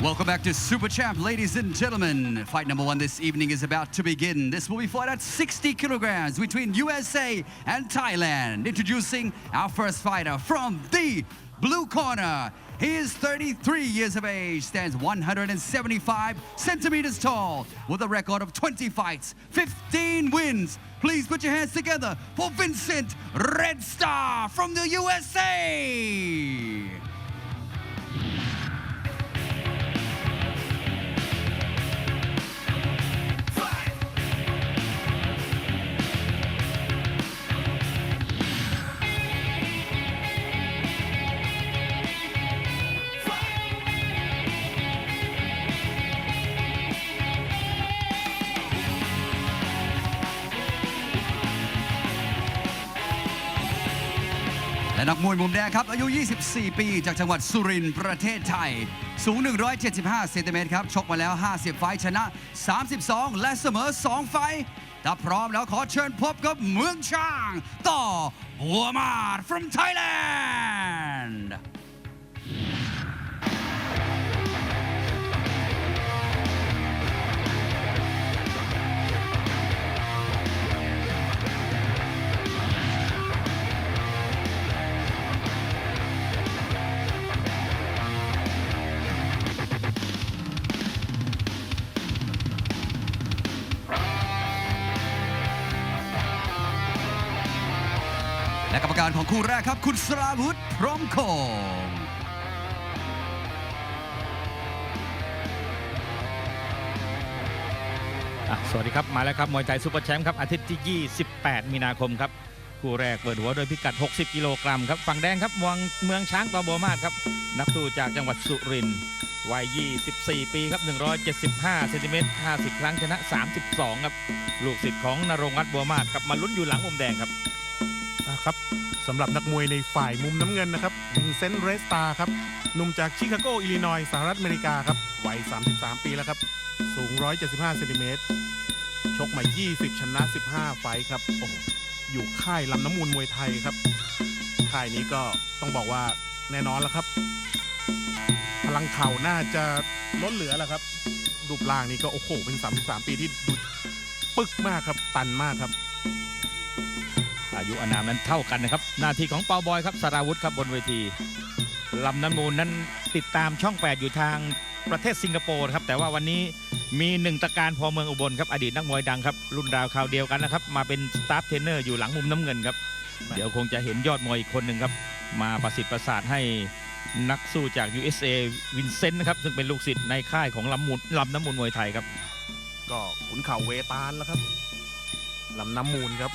Welcome back to Super Champ, ladies and gentlemen. Fight number one this evening is about to begin. This will be fought at 60 kilograms between USA and Thailand. Introducing our first fighter from the blue corner. He is 33 years of age, stands 175 centimeters tall, with a record of 20 fights, 15 wins. Please put your hands together for Vincent Red Star from the USA. และนักมวยมุมแดงครับ อายุ 24 ปี จากจังหวัดสุรินทร์ประเทศไทย สูง 175 เซนติเมตรครับ ชกมาแล้ว 50 ไฟชนะ 32 และเสมอ 2 ไฟถ้าพร้อมแล้วขอเชิญพบกับเมืองช่าง ต่อบัวมาด from Thailand และกรรมการของคู่แรกครับ คุณสราวุธพร้อมคงอะสวัสดีครับ มาแล้วครับ มวยไทยซูเปอร์แชมป์ครับ อาทิตย์ที่ 28 มีนาคมครับ คู่แรกเปิดหัวโดยพิกัด 60 กิโลกรัมครับฝั่งแดงครับวังเมืองช้างตอบัวมาศครับ นักสู้จากจังหวัดสุรินทร์วัย 24 ปีครับ 175เซนติเมตร50 ครั้งชนะ 32 ครับ ลูกศิษย์ของนรงค์วัดบัวมาศกับมาลุ้นอยู่หลังมุมแดงครับ นะครับสำหรับนักมวยในฝ่ายมุมน้ำเงินนะครับวินเซนต์เรสตาครับหนุ่มจากชิคาโกอิลลินอยสหรัฐอเมริกาครับวัย 33 ปีแล้วครับ สูง 175เซนติเมตรชกมา 20 ชนะ 15 ไฟครับโอ้อยู่ค่ายลำน้ำมูลมวยไทยครับ ค่ายนี้ก็ต้องบอกว่าแน่นอนแล้วครับ พลังเข่าน่าจะล้นเหลือแล้วครับ รูปร่างนี้ก็โอ้โหเป็น 33 ปีที่ดูปึกมากครับ ตันมากครับ อายุอนามนั้นเท่ากันนะครับ หน้าที่ของเปาบอยครับสราวุธครับบนเวทีลำน้ำมูลนั้นติดตามช่อง 8 อยู่ทางประเทศสิงคโปร์ครับแต่ว่าวันนี้มีหนึ่งตะการพอเมืองอุบลครับอดีตนักมวยดังครับรุ่นราวคราวเดียวกันนะครับมาเป็นสตาฟเทรนเนอร์อยู่หลังมุมน้ำเงินครับเดี๋ยวคงจะเห็นยอดมวยอีกคนหนึ่งครับมาประสิทธิ์ประสาทให้นักสู้จาก USA วินเซนต์นะครับซึ่งเป็นลูกศิษย์ในค่ายของลำมูลลำน้ำมูลมวยไทยครับ ก็ขุนเข่าเวตาลแล้วครับลำน้ำมูลครับ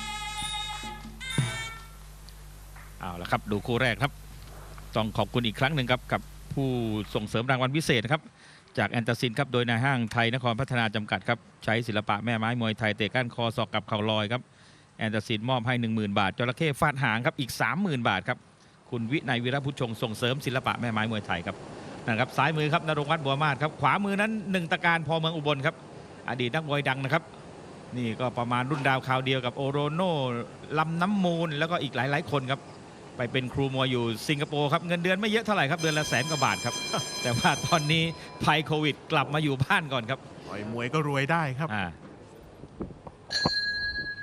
เอาละครับดูคู่แรกครับ ต้องขอบคุณอีกครั้งหนึ่งครับกับผู้ส่งเสริมรางวัลพิเศษนะครับจากแอนตาซินครับโดยนายห้างไทยนครพัฒนาจำกัดครับใช้ศิลปะแม่ไม้มวยไทยเตะก้านคอศอกกับเข่าลอยครับแอนตาซินมอบให้ 10,000 บาทจระเข้ฟาดหางครับอีก 30,000 บาทครับคุณวินัยวีระพุชงส่งเสริมศิลปะแม่ไม้มวยไทยครับนะครับซ้ายมือครับนรงวัฒน์บัวมาศครับขวามือนั้นหนึ่งตะการพอเมืองอุบลครับอดีตนักมวยดังนะครับ นี่ก็ประมาณรุ่นดาวคราวเดียวกับโอโรโน่ลำน้ำมูลแล้วก็อีกหลาย ๆ คนครับ ไปเป็นครูมวยอยู่สิงคโปร์ครับเงินเดือนไม่เยอะเท่าไหร่ครับเดือนละแสนกว่าบาทครับ แต่ว่าตอนนี้ภัยโควิด กลับมาอยู่บ้านก่อนครับต่อยมวยก็รวยได้ครับอ่า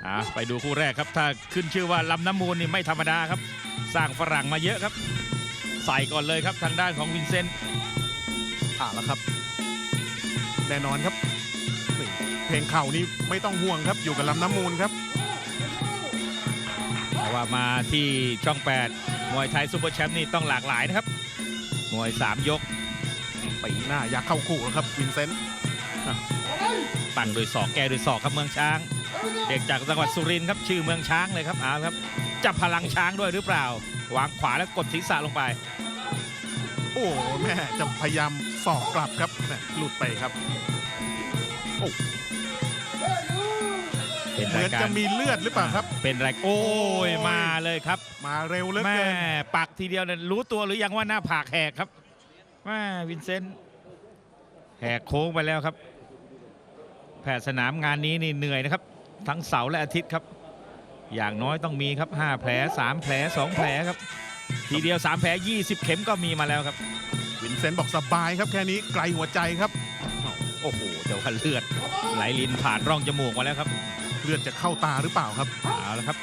อ่าไปดูคู่แรกครับ ถ้าขึ้นชื่อว่าลำน้ำมูลนี่ไม่ธรรมดาครับ สร้างฝรั่งมาเยอะครับ ใส่ก่อนเลยครับทางด้านของวินเซนต์อ่าแล้วครับ แน่นอนครับนี่เพลงเข่านี่ไม่ต้องห่วงครับอยู่กับลำน้ำมูลครับแต่ ว่ามาที่ช่อง 8 มวยไทยซูเปอร์แชมป์นี่ต้องหลากหลายนะครับ มวย 3 ยกปีหน้าอยากเข้าคู่แล้วครับวินเซนต์ตั้งโดยศอกแก้โดยศอกครับเมืองช้าง เด็กจากจังหวัดสุรินทร์ครับชื่อเมืองช้างเลยครับเอาครับจับพลังช้างด้วยหรือเปล่า วางขวาแล้วกดศีรษะลงไป โอ้แม่จะพยายามสอกกลับครับแม่หลุดไปครับ เป็นเหมืราอยนการจะมีเลือดหรือเปล่าครับ เป็นรายโอ้ยมาเลยครับมาเร็วเหลือแม่เกินปักทีเดียวเนี่ยรู้ตัวหรือยังว่าหน้าผากแหกครับแม่วินเซนต์แหกโค้งไปแล้วครับแพทย์สนามงานนี้นี่เหนื่อยนะครับ ทั้งเสาร์และอาทิตย์ครับ อย่างน้อยต้องมีครับ5แผล3แผล2แผลครับ ทีเดียว3แผล20 เข็มก็มีมาแล้วครับ วินเซนต์บอกสบายครับแค่นี้ไกลหัวใจครับ โอ้โหแต่ว่าเลือดไหลลินผ่านร่องจมูกมาแล้วครับ เลือดจะเข้าตาหรือเปล่าครับเอาละครับ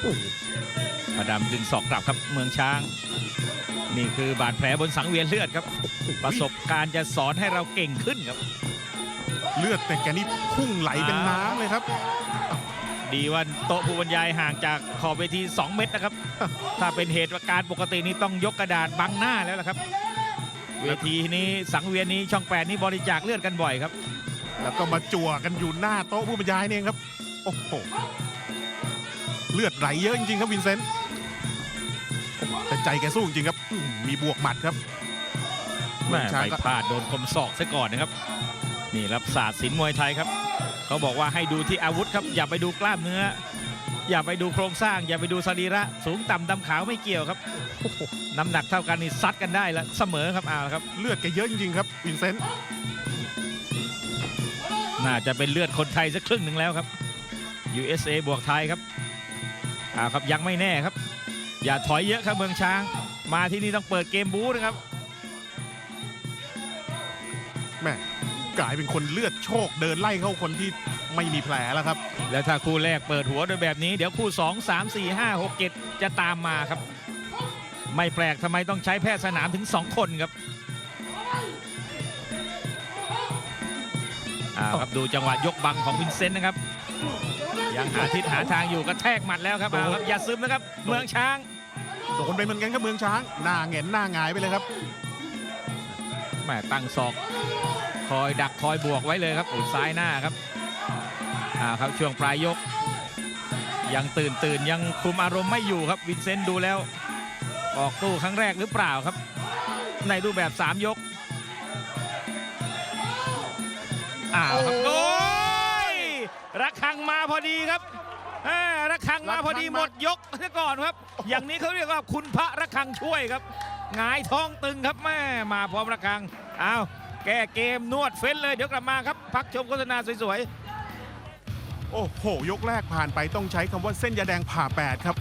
โอ้โหพระดำดึงศอกกลับครับเมืองช้าง นี่คือบาดแผลบนสังเวียนเลือดครับ ประสบการณ์จะสอนให้เราเก่งขึ้นครับ เลือดแต่แกนี่พุ่งไหลเป็นน้ำเลยครับ ดีว่าโต๊ะผู้บรรยายห่างจากขอบเวที 2 เมตรนะครับ ถ้าเป็นเหตุการณ์ปกตินี่ต้องยกกระดาษบังหน้าแล้วล่ะครับ เวทีนี้สังเวียนนี้ช่องแปดนี้บริจาคเลือดกันบ่อยครับ แล้วก็มาจั่วกันอยู่หน้าโต๊ะผู้บรรยายเนี่ยเองครับ โอ้โห เลือดไหลเยอะจริงๆครับวินเซนต์โอ้โหแต่ใจแกสู้จริงๆครับอืมมีบวกหมัดครับแม่ช้างไปก็พลาดโดนคมศอกซะก่อนนะครับ นี่รับศาสตร์ศิลป์มวยไทยครับ เขาบอกว่าให้ดูที่อาวุธครับ อย่าไปดูกล้ามเนื้อ อย่าไปดูโครงสร้าง อย่าไปดูสรีระสูงต่ำดำขาวไม่เกี่ยวครับโอ้โหน้ำหนักเท่ากันนี่ซัดกันได้แล้วเสมอครับเอาละครับ เลือดแกเยอะจริงๆครับวินเซนต์น่าจะเป็นเลือดคนไทยสักครึ่งหนึ่งแล้วครับ USA บวกไทยครับเอาครับยังไม่แน่ครับ อย่าถอยเยอะครับเมืองช้าง มาที่นี่ต้องเปิดเกมบู๊นะครับแม่กลายเป็นคนเลือดโชคเดินไล่เข้าคนที่ ไม่มีแผลแล้วครับ แล้วถ้าคู่แรกเปิดหัวโดยแบบนี้ เดี๋ยวคู่ 2 3 4 5 6 7 จะตามมาครับ ไม่แปลกทำไมต้องใช้แพทย์สนามถึง 2 คนครับเอาครับดูจังหวะยกบังของวินเซนต์นะครับ ยังหาทิศหาทางอยู่กระแทกหมัดแล้วครับเอาครับอย่าซึมนะครับ เมืองช้างโดนไปเหมือนกันครับเมืองช้าง หน้าเหงนหน้าหงายไปเลยครับแม่ตั้งศอก คอยดักคอยบวกไว้เลยครับโอ้ซ้ายหน้าครับ อ่าครับช่วงปลายยก ยังตื่นตื่นยังคุมอารมณ์ไม่อยู่ครับวินเซนต์ดูแล้ว ออกตู้ครั้งแรกหรือเปล่าครับ ในรูปแบบ 3 ยกอ้าวครับโอ้โอ้ยระฆังมาพอดีครับอ่าระฆังมาพอดีระฆังมาหมดยกซะก่อนครับ อย่างนี้เขาเรียกว่าคุณพระระฆังช่วยครับหงายท้องตึงครับแม่มาพร้อมระฆังอ้าวแก้เกมนวดเฟ้นเลย เดี๋ยวกลับมาครับ พักชมโฆษณาสวย โอ้โห ยกแรกผ่านไปต้องใช้คำว่าเส้นยาแดงผ่าแปดครับ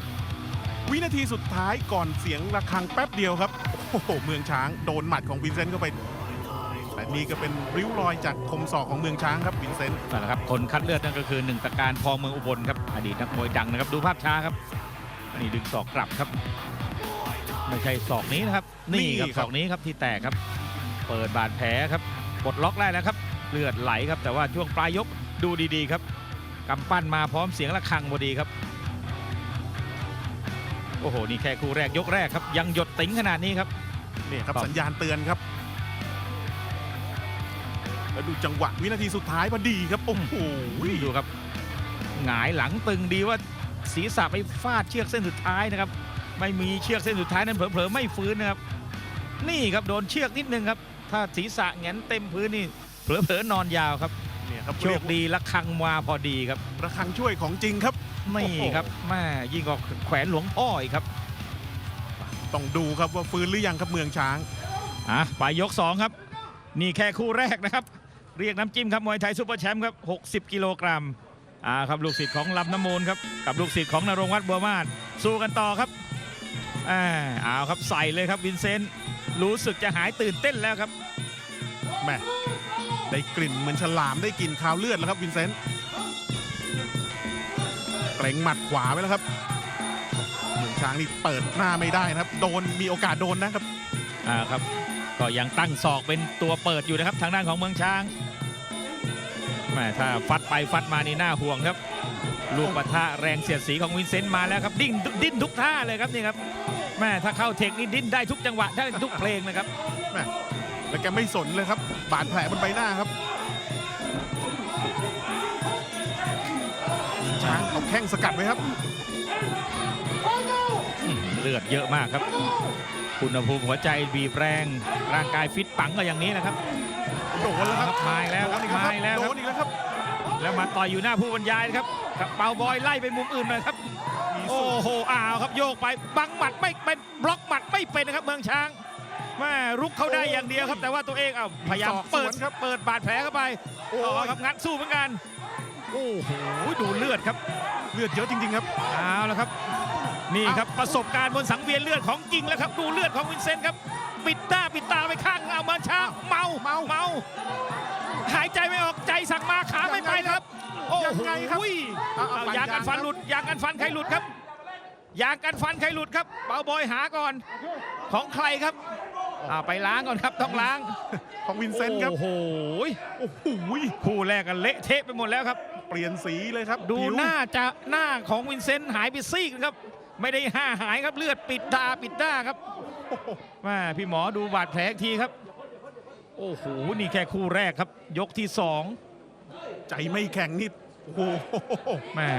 วินาทีสุดท้ายก่อนเสียงระฆังแป๊บเดียวครับ โอ้โห เมืองช้างโดนหมัดของวินเซนต์เข้าไป แต่นี่ก็เป็นริ้วรอยจากคมศอกของเมืองช้างครับวินเซนต์นั่นแหละครับคนคัดเลือดนั่นก็คือหนึ่งตะการทองเมืองอุบลครับอดีตนักมวยดังนะครับดูภาพช้าครับนี่ดึงศอกกลับครับ ไม่ใช่ศอกนี้นะครับ นี่ครับศอกนี้ครับที่แตกครับ เปิดบาดแผลครับปลดล็อกได้แล้วครับ เลือดไหลครับแต่ว่าช่วงปลายยกดูดีๆครับ กำปั้นมาพร้อมเสียงระฆังพอดีครับ โอ้โห นี่แค่คู่แรกยกแรกครับ ยังหยดติ๋งขนาดนี้ครับ นี่ครับครับสัญญาณเตือนครับ แล้วดูจังหวะวินาทีสุดท้ายพอดีครับ โอ้โห ดูครับ หงายหลังตึงดีว่าศีรษะไปฟาดเชือกเส้นสุดท้ายนะครับ ไม่มีเชือกเส้นสุดท้ายนั้นเผลอๆไม่ฟื้นนะครับ นี่ครับโดนเชือกนิดนึงครับ ถ้าศีรษะแหงนเต็มพื้นนี่เผลอๆนอนยาวครับ เนี่ยครับโชคดีละคังมาพอดีครับระฆังช่วยของจริงครับนี่โอ้โหครับแม่ยิ่งกว่าแขวนหลวงพ่ออีกครับ ต้องดูครับว่าฟื้นหรือยังครับเมืองช้างอะไปยก 2 ครับ นี่แค่คู่แรกนะครับ เรียกน้ำจิ้มครับมวยไทยซูเปอร์แชมป์ครับ 60 กิโลกรัมอ่าครับลูกศิษย์ของลำน้ำมูลครับกับลูกศิษย์ของนรงค์วัดบัวมาศสู้กันต่อครับอ่าเอาครับใส่เลยครับวินเซนต์รู้สึกจะหายตื่นเต้นแล้วครับแม่ ได้กลิ่นเหมือนฉลามได้กลิ่นคาวเลือดแล้วครับวินเซนต์เกรงหมัดขวาไว้แล้วครับเมืองช้างนี่เปิดหน้าไม่ได้นะครับ โดนมีโอกาสโดนนะครับอ่าครับ ก็ยังตั้งศอกเป็นตัวเปิดอยู่นะครับ ทางด้านของเมืองช้างแม่ถ้าฟัดไปฟัดมานี่น่าห่วงครับลูกปะทะแรงเสียดสีของวินเซนต์มาแล้วครับดิ้นดิ้นทุกท่าเลยครับนี่ครับแม่ถ้าเข้าเทคนี่ดิ้นได้ทุกจังหวะได้ทุกเพลงนะครับ แล้วแกไม่สนเลยครับ บาดแผลบนใบหน้าครับ ช้างเอาแข้งสกัดไว้ครับอืมเลือดเยอะมากครับ คุณภูมิหัวใจบีบแรง ร่างกายฟิตปังก็อย่างนี้นะครับ โดนแล้วครับมาอีกแล้วโดนอีกมาอีกแล้วโดครับนอีกแล้วครับ แล้วมาต่อยอยู่หน้าผู้บรรยายนะครับกับเปาบอยไล่ไปมุมอื่นหน่อยครับมีโอ้สูตรโหอ้าวครับโยกไป บังหมัดไม่เป็นบล็อกหมัดไม่เป็นนะครับเมืองช้าง แม่รุกเขาได้อย่างเดียวครับ แต่ว่าตัวเองเอาพยายามเปิดครับเปิดบาดแผลเข้าไปโอ้เอายครับงัดสู้เหมือนกัน โอ้โหดูเลือดครับ เลือดเยอะจริง ๆ ครับเอาละครับ นี่ครับประสบการณ์บนสังเวียนเลือดของจริงแล้วครับดูเลือดของวินเซนต์ครับ ปิดตาปิดตาไปข้างเอามาช้าเมาเมาเมาหายใจไม่ออกใจสั่งมาขาไม่ไปนะครับ โอ้ยังโหไงครับเอาเอาเอาฟันยางกันยางฟันครับหลุดยางกันฟันใครหลุดครับยางกันฟันใครหลุดครับเบาบอยหาก่อนของใครครับ อ่าไปล้างก่อนครับต้องล้างของวินเซนต์ครับ โอ้โหโอ้โหคู่แรกกันเละเทะไปหมดแล้วครับ เปลี่ยนสีเลยครับดูผิวหน้าจะหน้าของวินเซนต์หายไปซีกนะครับ ไม่ได้ห้าหายครับเลือดปิดตาปิดหน้าครับโอ้โหแม่พี่หมอดูบาดแผลอีกทีครับ โอ้โหนี่แค่คู่แรกครับ ยกที่สองใจไม่แข็งนิดโอ้โห แม่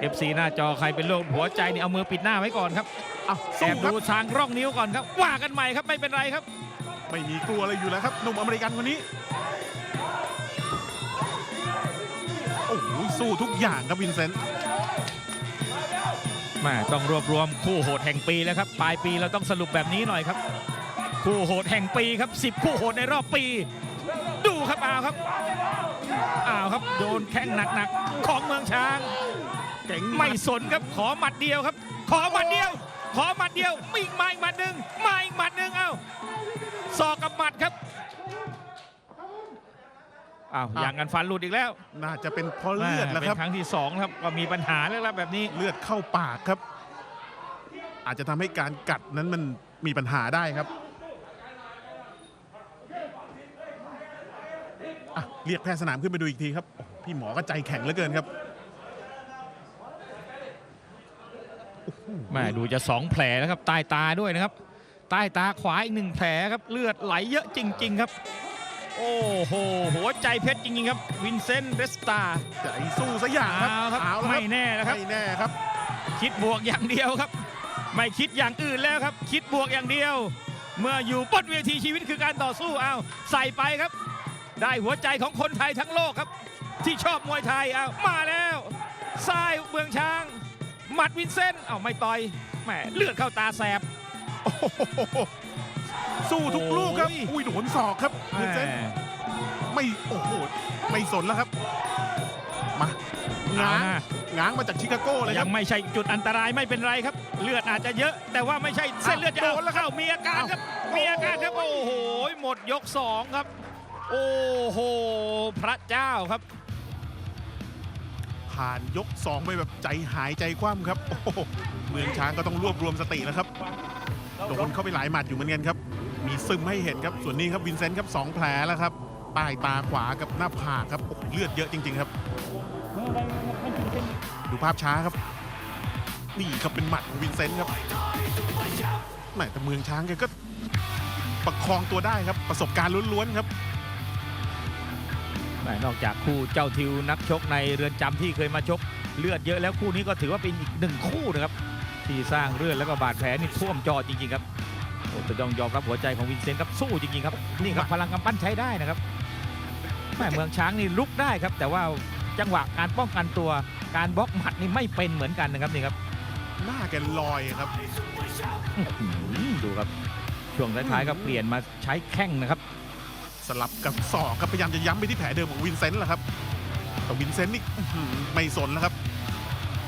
เอฟซีหน้าจอใครเป็นโรคหัวใจนี่เอามือปิดหน้าไว้ก่อนครับอะแอสู้บครัดูบทางร่องนิ้วก่อนครับ ว่ากันใหม่ครับไม่เป็นไรครับ ไม่มีกลัวอะไรอยู่แล้วครับหนุ่มอเมริกันคนนี้โอ้โหสู้ทุกอย่างครับวินเซนต์แม่ต้องรวบรวมคู่โหดแห่งปีแล้วครับ ปลายปีเราต้องสรุปแบบนี้หน่อยครับ คู่โหดแห่งปีครับ 10 คู่โหดในรอบปี ดูครับอ้าวครับอ้าวครับโดนแข้งหนักๆของเมืองช้าง เก่งไม่สนครับขอหมัดเดียวครับ ขอหมัดเดียว ขอหมัดเดียวมีอีกมาอีกหมัดหนึ่งมาอีกหมัดหนึ่งเอ้าศอกกับหมัดครับอ้าวอย่างกันฟันหลุดอีกแล้วน่าจะเป็นเพราะเลือดแล้วเป็ครับนครั้งที่สองครับก็มีปัญหาแล้วครับแบบนี้ เลือดเข้าปากครับ อาจจะทำให้การกัดนั้นมันมีปัญหาได้ครับอะเรียกแพทย์สนามขึ้นไปดูอีกทีครับโอ้พี่หมอก็ใจแข็งเหลือเกินครับ แม่ดูจะสองแผลแล้วครับใต้ตาด้วยนะครับ ใต้ตาขวาอีกหนึ่งแผลครับเลือดไหลเยอะจริง ๆ ครับ โอ้โหหัวใจเพชรจริงๆครับ วินเซนต์เบสตาใจสู้ซะอย่างครับเอาครับเอาละไม่แน่นะครับไม่แน่ครับ คิดบวกอย่างเดียวครับ ไม่คิดอย่างอื่นแล้วครับ คิดบวกอย่างเดียว เมื่ออยู่บนเวทีชีวิตคือการต่อสู้เอาใส่ไปครับ ได้หัวใจของคนไทยทั้งโลกครับ ที่ชอบมวยไทยเอามาแล้วซ้ายเมืองช้าง หมัดวินเซนต์เอาไม่ต่อยแหมเลือดเข้าตาแสบโอ้โหสู้ทุกลูกครับโอ้ยอุ้ยโดนศอกครับวินเซนต์ไม่โอ้โหไม่สนแล้วครับ มาเอาง้างนะง้างมาจากชิคาโก้เลยคยัรับ งไม่ใช่จุดอันตรายไม่เป็นไรครับ เลือดอาจจะเยอะ แต่ว่าไม่ใช่เส้นเลือดจะโดเอานแล้วครับ เข้ามีอาการครับมีอาการครับโอ้โหหมดยกสองครับ โอ้โหพระเจ้าครับ ผ่านยก 2 ไปแบบใจหายใจคว่ำครับ โอ้โหเมืองช้างก็ต้องรวบรวมสติแล้วครับโดนเข้าไปหลายหมัดอยู่เหมือนกันครับ มีซึมให้เห็นครับ ส่วนนี้ครับวินเซนต์ครับสองแผลแล้วครับใต้ตาขวากับหน้าผากครับโอ้เลือดเยอะจริง ๆ ครับ ดูภาพช้าครับ นี่ครับเป็นหมัดของวินเซนต์ครับแหมแต่เมืองช้างแกก็ประคองตัวได้ครับประสบการณ์ล้วนๆครับ นอกจากคู่เจ้าทิวนักชกในเรือนจำที่เคยมาชกเลือดเยอะแล้วคู่นี้ก็ถือว่าเป็นอีกหนึ่งคู่นะครับที่สร้างเลือดแล้วก็บาดแผลนี่ท่วมจอจริงๆครับโอ้จะต้องยอมรับหัวใจของวินเซนต์ครับสู้จริงๆครับนี่ครับพลังกำปั้นใช้ได้นะครับแม่เมืองช้างนี่ลุกได้ครับ แต่ว่าจังหวะการป้องกันตัวการบล็อกหมัดนี่ไม่เป็นเหมือนกันนะครับนี่ครับหน้าแกลอยครับอื้อหือดูครับช่วงท้ายๆก็เปลี่ยนมาใช้แข้งนะครับ สลับกับศอกครับพยายามจะย้ำไปที่แผลเดิมของวินเซนต์แหละครับแต่วินเซนต์นี่ไม่สนแล้วครับ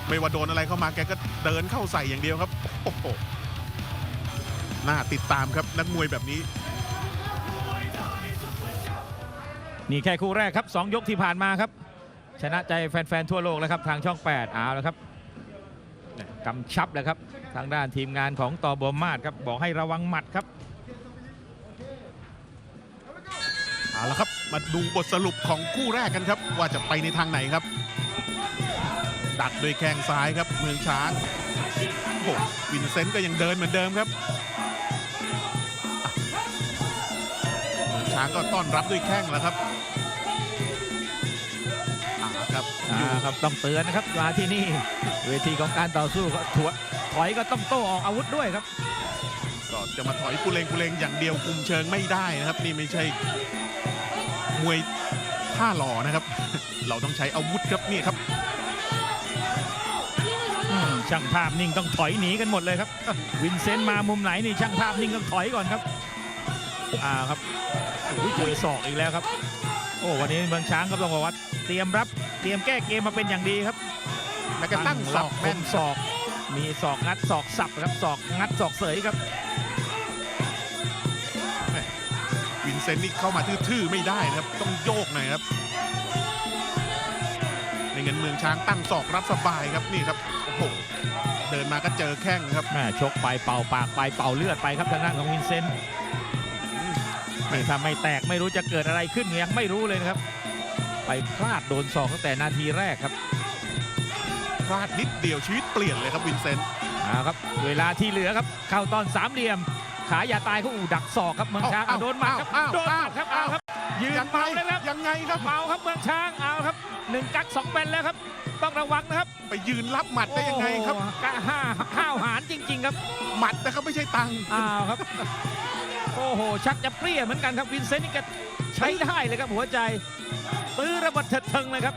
ไม่ว่าโดนอะไรเข้ามาแกก็เดินเข้าใส่อย่างเดียวครับโอ้โหน่าติดตามครับนักมวยแบบนี้นี่แค่คู่แรกครับ 2 ยกที่ผ่านมาครับ ชนะใจแฟน ๆ ทั่วโลกแล้วครับ ทางช่อง 8เอาแล้วครับกำชับแล้วครับ ทางด้านทีมงานของตอบวมมาศครับ บอกให้ระวังหมัดครับ เอาละครับมาดูบทสรุปของคู่แรกกันครับ ว่าจะไปในทางไหนครับ ดักโดยแข้งซ้ายครับเมืองช้างโอ้โหวินเซนต์ก็ยังเดินเหมือนเดิมครับอะเมืองช้างก็ต้อนรับด้วยแข้งแล้วครับอ่าครับอ่าครับต้องเตือนนะครับมาที่นี่ เวทีของการต่อสู้ก็ถวถอยก็ต้องโต้ออกอาวุธด้วยครับ จะมาถอยกุเลงกุเลงอย่างเดียวคุมเชิงไม่ได้นะครับ นี่ไม่ใช่มวยท่าหล่อนะครับ เราต้องใช้อาวุธครับนี่ครับอืมช่างภาพนิ่งต้องถอยหนีกันหมดเลยครับ วินเซนต์มามุมไหนนี่ช่างภาพนิ่งต้องถอยก่อนครับอ่าครับโอ้ยเจอศอกอีกแล้วครับ โอ้วันนี้เมืองช้างก็ต้องบอกว่าเตรียมรับเตรียมแก้เกมมาเป็นอย่างดีครับแล้วก็ตั้งศรัอบกคแม่นมศอก มีศอกงัดศอกสับครับศอกงัดศอกเสยครับ ซนต์นี่เข้ามาทื่อๆไม่ได้นะครับ ต้องโยกหน่อยครับในเงินเมืองช้างตั้งศอกรับสบายครับนี่ครับโอ้โหเดินมาก็เจอแข้งครับแม่ชกไปเป่าปากไปเป่าเลือดไปครับทางด้านของวินเซนต์นี่ถ้าไม่แตกไม่รู้จะเกิดอะไรขึ้นยังไม่รู้เลยนะครับ ไปพลาดโดนศอกตั้งแต่นาทีแรกครับพลาดนิดเดียวชีวิตเปลี่ยนเลยครับวินเซนต์เอาครับ เวลาที่เหลือครับ เข้าตอนสามเหลี่ยม ขาอย่าตายเขาอูดักศอกครับเมืองช้างเอาโดนหมัดครับอ้าวโดนหมัดครับเอาครับ ยืนยังไงเมาเลยครับยังไงครับเมาครับเมืองช้างเอาครับหนึ่งกักสองแบนแล้วครับ ต้องระวังนะครับ ไปยืนรับหมัดได้ยังไงครับโอ้โหกะห้าห้าวหารจริง ๆ ครับ หมัดนะครับไม่ใช่ตังค์อ้าวครับ โอ้โห ชักจะเปรี้ยเหมือนกันครับวินเซนต์นี่ก็ใช้ได้เลยครับหัวใจ ตื้อระเบิดเถิดเทิงเลยครับ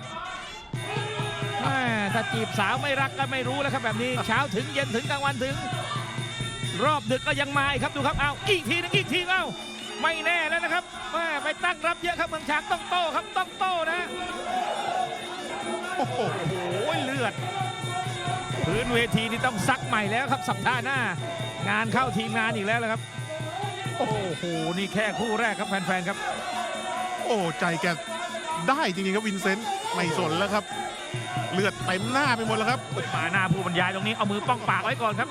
แม่ถ้าจีบสาวไม่รักก็ไม่รู้แล้วครับแบบนี้ เช้าถึงเย็นถึงกลางวันถึง รอบดึกก็ยังมาอีกครับดูครับเอาอีกทีนึงอีกทีเอ้าไม่แน่แล้วนะครับแม่ไปตั้งรับเยอะครับเมืองช้างต้องโต้ครับต้องโต้นะโอ้โหโอ้โหเลือดพื้นเวทีนี่ต้องซักใหม่แล้วครับสัปดาห์หน้า งานเข้าทีมงานอีกแล้วละครับ โอ้โหนี่แค่คู่แรกครับแฟนๆครับ โอ้ใจแก ได้จริงๆครับวินเซนต์ไม่สนแล้วครับ เลือดเต็มหน้าไปหมดแล้วครับมาหน้าผู้บรรยายตรงนี้เอามือป้องปากไว้ก่อนครับ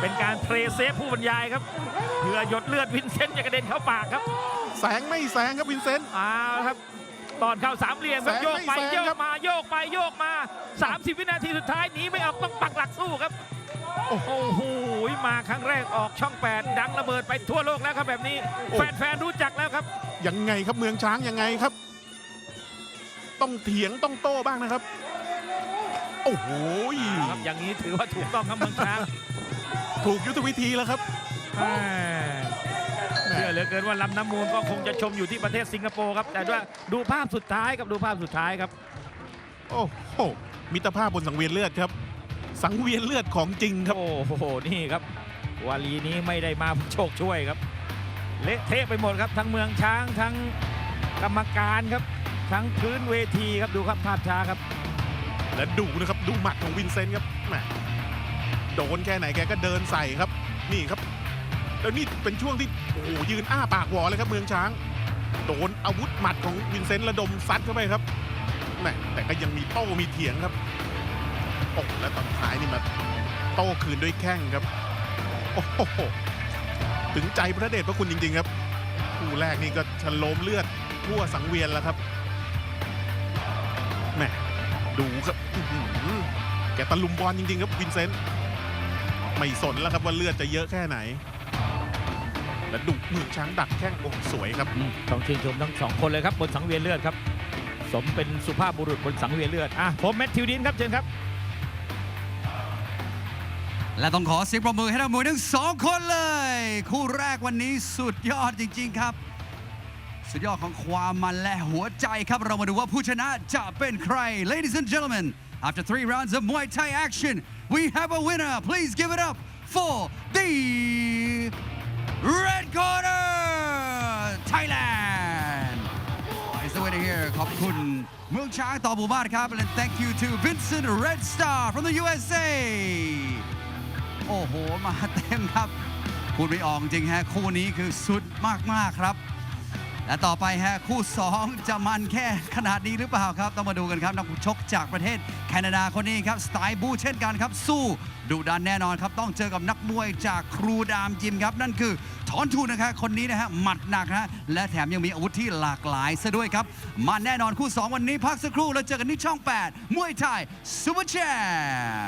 เป็นการเพลย์เซฟผู้บรรยายครับเพื่อหยดเลือดวินเซนต์จะกระเด็นเข้าปากครับ แสงไม่แสงครับวินเซนต์เอาละครับตอนเข้าสามเหลี่ยมครับแสงโยกไปไม่แสงโยครักบมาโยกไปโยกมา 30 วินาทีสุดท้ายหนีไม่ออกต้องปักหลักสู้ครับ โอ้โหมาครั้งแรกออกช่อง 8 ดังระเบิดไปทั่วโลกแล้วครับแบบนี้ แฟนๆรู้จักแล้วครับยังไงครับเมืองช้างยังไงครับ ต้องเถียงต้องโต้บ้างนะครับ โอ้โหครับอย่างนี้ถือว่าถูกต้องครับเมืองช้างถูกยุทธวิธีแล้วครับแม่เชื่อเหลือเกินว่าลำน้ำมูลก็คงจะชมอยู่ที่ประเทศสิงคโปร์ครับ แต่ว่าดูภาพสุดท้ายครับดูภาพสุดท้ายครับ โอ้โหมิตรภาพบนสังเวียนเลือดครับ สังเวียนเลือดของจริงครับ โอ้โหนี่ครับวาลีนี้ไม่ได้มาโชคช่วยครับ เละเทะไปหมดครับทั้งเมืองช้างทั้งกรรมการครับ ทั้งพื้นเวทีครับดูครับภาพช้าครับ และดูนะครับดูหมัดของวินเซนต์ครับแหมโดนแค่ไหนแกก็เดินใส่ครับ นี่ครับ แล้วนี่เป็นช่วงที่โอ้โหยืนอ้าปากหวอเลยครับเมืองช้าง โดนอาวุธหมัดของวินเซนต์ระดมซัดเข้าไปครับแหมแต่ก็ยังมีโต้มีเถียงครับโอ้แล้วตอนท้ายนี่มาโต้คืนด้วยแข้งครับโอ้โหถึงใจพระเดชพระคุณจริง ๆ ครับ คู่แรกนี่ก็ชะโลมเลือดทั่วสังเวียนแล้วครับ ดูครับอื้อหือแกตะลุมบอลจริงๆครับวินเซนต์ไม่สนแล้วครับว่าเลือดจะเยอะแค่ไหน แล้วดุมือช้างดักแข้งโอ้สวยครับอืมต้องชื่นชมทั้งสองคนเลยครับบนสังเวียนเลือดครับ สมเป็นสุภาพบุรุษบนสังเวียนเลือดอะผมแมทธิวดินครับเชิญครับและต้องขอเสียงปรบมือให้นักมวยทั้งสองคนเลย คู่แรกวันนี้สุดยอดจริง ๆ ครับ สุดยอดของความมันและหัวใจครับ เรามาดูว่าผู้ชนะจะเป็นใคร Ladies and gentlemen after three rounds of Muay Thai action we have a winner please give it up for the red corner Thailand is the winner here ขอบคุณเมืองช้างต่อหมู่บ้าครับ and thank you to Vincent Red Star from the USA โอ้โห มาเต็มครับ พูดไม่ออกจริงฮะ คู่นี้คือสุดมาก ๆ ครับ และต่อไปฮะคู่2จะมันแค่ขนาดนี้หรือเปล่าครับ ต้องมาดูกันครับนักชกจากประเทศแคนาดาคนนี้ครับสไตล์บูเช่นกันครับ สู้ดุดันแน่นอนครับ ต้องเจอกับนักมวยจากครูดามยิมครับ นั่นคือถอนทูนะครับคนนี้นะฮะหมัดหนักฮะและแถมยังมีอาวุธที่หลากหลายซะด้วยครับ มันแน่นอนคู่ 2 วันนี้พักสักครู่แล้วเจอกันที่ช่อง 8 มวยไทยซูเปอร์แช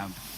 มป์